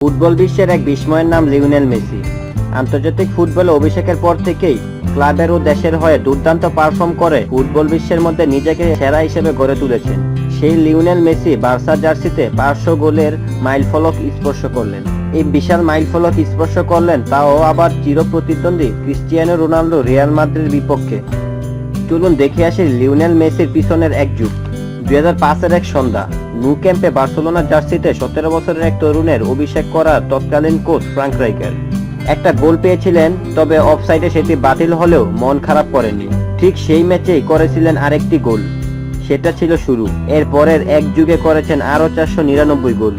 Football বিশ্বের এক বিস্ময়ের নাম লিওনেল মেসি। আন্তর্জাতিক ফুটবলে অভিষেকের পর থেকেই ক্লাবের ও দেশের হয়ে দুর্দান্ত পারফর্ম করে ফুটবল বিশ্বের মধ্যে নিজেকে সেরা হিসেবে গড়ে তুলেছেন। সেই লিওনেল মেসি বার্সা জার্সিতে পাঁচশো গোলের মাইলফলক স্পর্শ করলেন। এই বিশাল মাইলফলক স্পর্শ করলেন তাও আবার চির প্রতিদ্বন্দ্বী ক্রিস্টিয়ানো রোনাল্ডো রিয়াল মাদ্রিদের বিপক্ষে। চলুন দেখে আসি লিওনেল মেসির পিছনের এক যুগ। দুই হাজার পাঁচের এক সন্ধ্যা। নু ক্যাম্পে বার্সেলোনা জার্সিতে সতেরো বছরের এক তরুণের অভিষেক করা তৎকালীন কোচ ফ্রাঙ্ক রাইকার। একটা গোল পেয়েছিলেন, তবে অফসাইডে সেটি বাতিল হলেও মন খারাপ করেনি ঠিক সেই ম্যাচেই করেছিলেন আরেকটি গোল। সেটা ছিল শুরু। এর পরের এক যুগে করেছেন আরও চারশো নিরানব্বই গোল।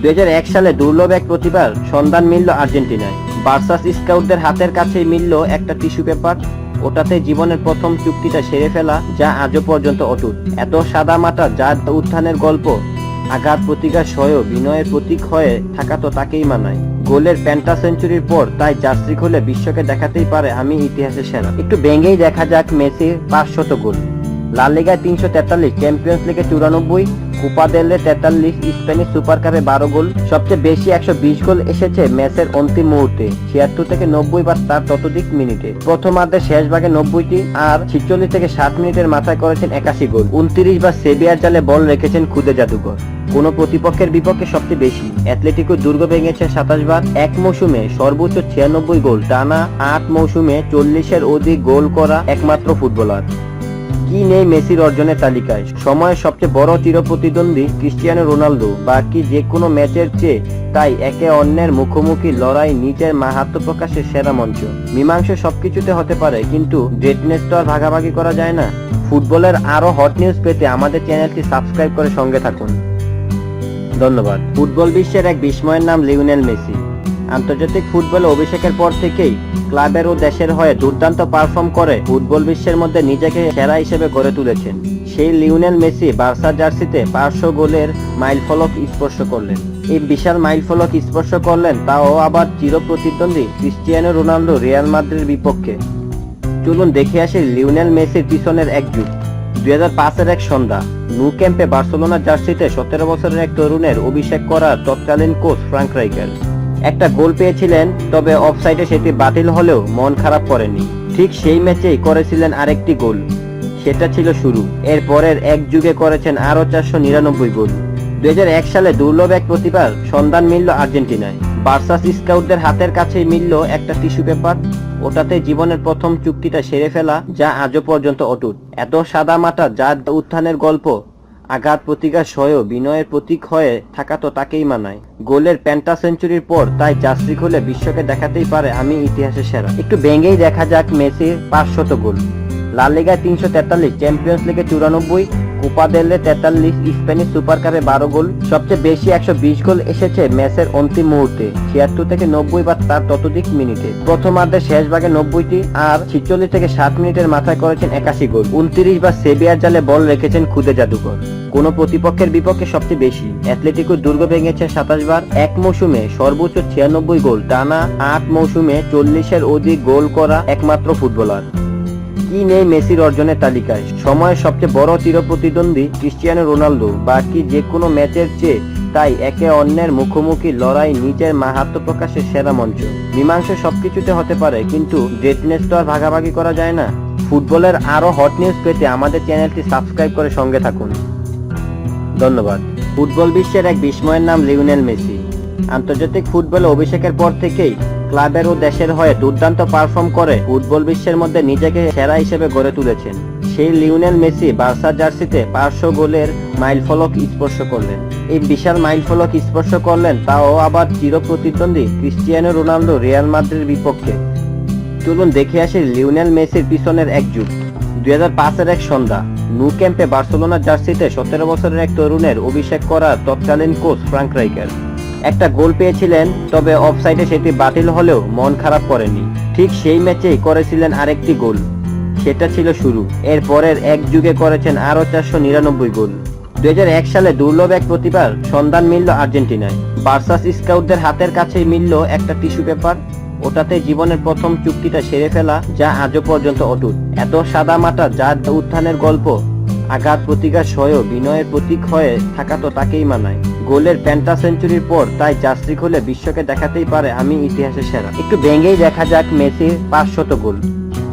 দুই হাজার এক সালে দুর্লভ এক প্রতিভার সন্ধান মিলল আর্জেন্টিনায়। বার্সাস স্কাউটদের হাতের কাছেই মিলল একটা টিস্যু পেপার। ওটাতে জীবনের প্রথম চুক্তিটা সেরে ফেলা যা আজও পর্যন্ত অটুট। এত সাদা মাটা যার উত্থানের গল্প, আঘাত প্রতিকার সহেও বিনয়ের প্রতীক হয়ে থাকা তো তাকেই মানায়। গোলের প্যান্টা সেঞ্চুরির পর তাই জার্সি খুলে বিশ্বকে দেখাতেই পারে আমি ইতিহাসের সেরা। একটু ভেঙেই দেখা যাক মেসির পাঁচশত গোল। লাল লিগায় তিনশো তেতাল্লিশ, চ্যাম্পিয়ন্স লিগে চুরানব্বই কুপা দেলে তেতাল্লিশ স্পেনিশ সুপার কাপে বারো গোল, সবচেয়ে বেশি একশো বিশ গোল এসেছে ম্যাচের অন্তিম মুহূর্তে। ছিয়াত্তর থেকে নব্বই বা তার ততোধিক মিনিটে। প্রথমার্ধে শেষ ভাগে নব্বইটি আর ছিচল্লিশ থেকে ষাট মিনিটের মাথায় করেছেন একাশি গোল। উনত্রিশ বা সেবিয়ার জালে বল রেখেছেন খুদে জাদুঘর। কোন প্রতিপক্ষের বিপক্ষে সবচেয়ে বেশি। অ্যাথলেটিকো দুর্গ ভেঙেছে সাতাশ বার। এক মৌসুমে সর্বোচ্চ ছিয়ানব্বই গোল, টানা আট মৌসুমে চল্লিশের অধিক গোল করা একমাত্র ফুটবলার। কি নেই মেসির অর্জনের তালিকায়? সময়ের সবচেয়ে বড় চির প্রতিদ্বন্দ্বী ক্রিস্টিয়ানো রোনালদো, বাকি যে কোনো ম্যাচের চেয়ে তাই একে অন্যের মুখোমুখি লড়াই নিজের মাহাত্ম প্রকাশের সেরা মঞ্চ। মীমাংস সবকিছুতে হতে পারে, কিন্তু গ্রেটনেস তো আর ভাগাভাগি করা যায় না। ফুটবলের আরও হট নিউজ পেতে আমাদের চ্যানেলটি সাবস্ক্রাইব করে সঙ্গে থাকুন। ধন্যবাদ। ফুটবল বিশ্বের এক বিস্ময়ের নাম লিওনেল মেসি। আন্তর্জাতিক ফুটবলে অভিষেকের পর থেকেই ক্লাবের ও দেশের হয়ে দুর্দান্ত পারফর্ম করে ফুটবল বিশ্বের মধ্যে নিজেকে সেরা হিসেবে গড়ে তুলেছেন। সেই লিওনেল মেসি বার্সা জার্সিতে পাঁচশো গোলের মাইলফলক স্পর্শ করলেন। এই বিশাল মাইলফলক স্পর্শ করলেন তাও আবার চির প্রতিদ্বন্দ্বী ক্রিস্টিয়ানো রোনাল্ডো রিয়াল মাদ্রিদের বিপক্ষে। চলুন দেখে আসি লিওনেল মেসির পিছনের এক যুগ। দুই হাজার এক সন্ধ্যা নু ক্যাম্পে বার্সেলোনা জার্সিতে সতেরো বছরের এক তরুণের অভিষেক করা তৎকালীন কোচ ফ্রাঙ্ক রাইকার একটা গোল পেয়েছিলেন, তবে অফসাইডে সেটি বাতিল হলেও মন খারাপ করেনি ঠিক সেই ম্যাচেই করেছিলেন আরেকটি গোল। সেটা ছিল শুরু। এর পরের এক যুগে করেছেন আরও চারশো নিরানব্বই গোল। দুই সালে দুর্লভ এক প্রতিভার সন্ধান মিলল আর্জেন্টিনায়। বার্সাস স্কাউটদের হাতের কাছেই মিলল একটা টিস্যু পেপার। ওটাতে জীবনের প্রথম চুক্তিটা সেরে ফেলা যা আজও পর্যন্ত অটুট। এত সাদা মাটা যার উত্থানের গল্প আঘাত প্রতিকার সহ বিনয়ের প্রতীক হয়ে থাকা তো তাকেই মানায়। গোলের প্যান্টা সেঞ্চুরির পর তাই জার্সি খুলে বিশ্বকে দেখাতেই পারে আমি ইতিহাসের সেরা। একটু ভেঙেই দেখা যাক মেসির পাঁচশত গোল। লাল লিগায় তিনশো তেতাল্লিশ, চ্যাম্পিয়ন্স লিগে চুরানব্বই কুপা দেলে তেতাল্লিশ স্পেনিশ সুপার কাপে বারো গোল, সবচেয়ে বেশি একশো বিশ গোল এসেছে ম্যাচের অন্তিম মুহূর্তে। ছিয়াত্তর থেকে নব্বই বা তার ততোধিক মিনিটে। প্রথমার্ধে শেষ ভাগে নব্বইটি আর ছিচল্লিশ থেকে ষাট মিনিটের মাথায় করেছেন একাশি গোল। উনত্রিশ বা সেবিয়ার জালে বল রেখেছেন খুদে জাদুঘর কোন প্রতিপক্ষের বিপক্ষে সবচেয়ে বেশি। অ্যাথলেটিকো দুর্গ ভেঙেছে সাতাশ বার এক মৌসুমে সর্বোচ্চ ছিয়ানব্বই গোল, টানা আট মৌসুমে চল্লিশের অধিক গোল করা একমাত্র ফুটবলার। কি নেই মেসির অর্জনের তালিকায়? সময়ের সবচেয়ে বড় চির প্রতিদ্বন্দ্বী ক্রিস্টিয়ানো রোনালদো। বাকি যে কোনো ম্যাচের চেয়ে তাই একে অন্যের মুখোমুখি লড়াই নিজের মাহাত্ম প্রকাশের সেরা মঞ্চ। মীমাংস সবকিছুতে হতে পারে, কিন্তু গ্রেটনেস তো আর ভাগাভাগি করা যায় না। ফুটবলের আরও হট নিউজ পেতে আমাদের চ্যানেলটি সাবস্ক্রাইব করে সঙ্গে থাকুন। ধন্যবাদ। ফুটবল বিশ্বের এক বিস্ময়ের নাম লিওনেল মেসি। আন্তর্জাতিক ফুটবলে অভিষেকের পর থেকেই ক্লাবের ও দেশের হয়ে দুর্দান্ত পারফর্ম করে ফুটবল বিশ্বের মধ্যে নিজেকে সেরা হিসেবে গড়ে তুলেছেন। সেই লিওনেল মেসি বার্সা জার্সিতে পাঁচশো গোলের মাইলফলক স্পর্শ করলেন। এই বিশাল মাইলফলক স্পর্শ করলেন তাও আবার চির প্রতিদ্বন্দ্বী ক্রিস্টিয়ানো রোনাল্ডো রিয়াল মাদ্রিদের বিপক্ষে। চলুন দেখে আসি লিওনেল মেসির পিছনের এক যুগ। দুই হাজার এক সন্ধ্যা নু ক্যাম্পে বার্সেলোনা জার্সিতে সতেরো বছরের এক তরুণের অভিষেক করা তৎকালীন কোচ ফ্রাঙ্ক রাইকার। একটা গোল পেয়েছিলেন, তবে অফসাইডে সেটি বাতিল হলেও মন খারাপ করেনি ঠিক সেই ম্যাচেই করেছিলেন আরেকটি গোল। সেটা ছিল শুরু। এর পরের এক যুগে করেছেন আরও চারশো নিরানব্বই গোল। দুই হাজার এক সালে দুর্লভ এক প্রতিভার সন্ধান মিলল আর্জেন্টিনায়। বার্সাস স্কাউটদের হাতের কাছেই মিলল একটা টিস্যু পেপার। ওটাতে জীবনের প্রথম চুক্তিটা সেরে ফেলা যা আজও পর্যন্ত অটুট। এত সাদা মাটা যার উত্থানের গল্প, আঘাত প্রতিকার সহেও বিনয়ের প্রতীক হয়ে থাকা তো তাকেই মানায়। গোলের প্যান্টা সেঞ্চুরির পর তাই যাত্রী হলে বিশ্বকে দেখাতেই পারে আমি ইতিহাসে সেরা। একটু ভেঙেই দেখা যাক মেসির পাঁচ শত গোল।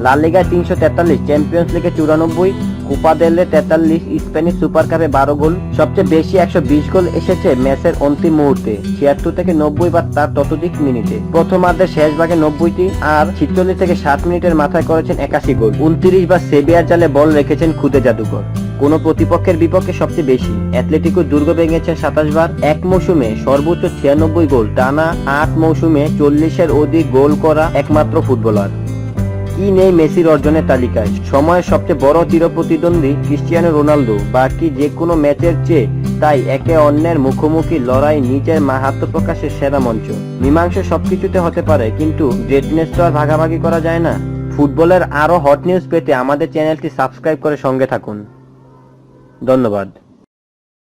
লাল লিগায় তিনশো তেতাল্লিশ, চ্যাম্পিয়ন্স লিগে চুরানব্বই কোপা দেলে তেতাল্লিশ স্পেনিশ সুপার কাপে বারো গোল, সবচেয়ে বেশি একশো বিশ গোল এসেছে ম্যাচের অন্তিম মুহূর্তে, ছিয়াত্তর থেকে নব্বই বা তার ততোধিক মিনিটে। প্রথমার্ধের শেষ ভাগে নব্বইটি আর ছিচল্লিশ থেকে ষাট মিনিটের মাথায় করেছেন একাশি গোল। উনত্রিশ বা সেবিয়ার জালে বল রেখেছেন খুদে জাদুঘর কোন প্রতিপক্ষের বিপক্ষে সবচেয়ে বেশি, অ্যাথলেটিকো দুর্গ ভেঙেছেন সাতাশ বার, এক মৌসুমে সর্বোচ্চ ছিয়ানব্বই গোল, টানা আট মৌসুমে চল্লিশের অধিক গোল করা একমাত্র ফুটবলার। কি নেই মেসির অর্জনের তালিকায়? সময়ের সবচেয়ে বড় চির প্রতিদ্বন্দ্বী ক্রিস্টিয়ানো রোনালদো, বাকি যে কোনো ম্যাচের চেয়ে তাই একে অন্যের মুখোমুখি লড়াই নিজের মাহাত্ম প্রকাশের সেরা মঞ্চ। মীমাংস সবকিছুতে হতে পারে, কিন্তু গ্রেটনেস তো আর ভাগাভাগি করা যায় না। ফুটবলের আরও হট নিউজ পেতে আমাদের চ্যানেলটি সাবস্ক্রাইব করে সঙ্গে থাকুন। ধন্যবাদ।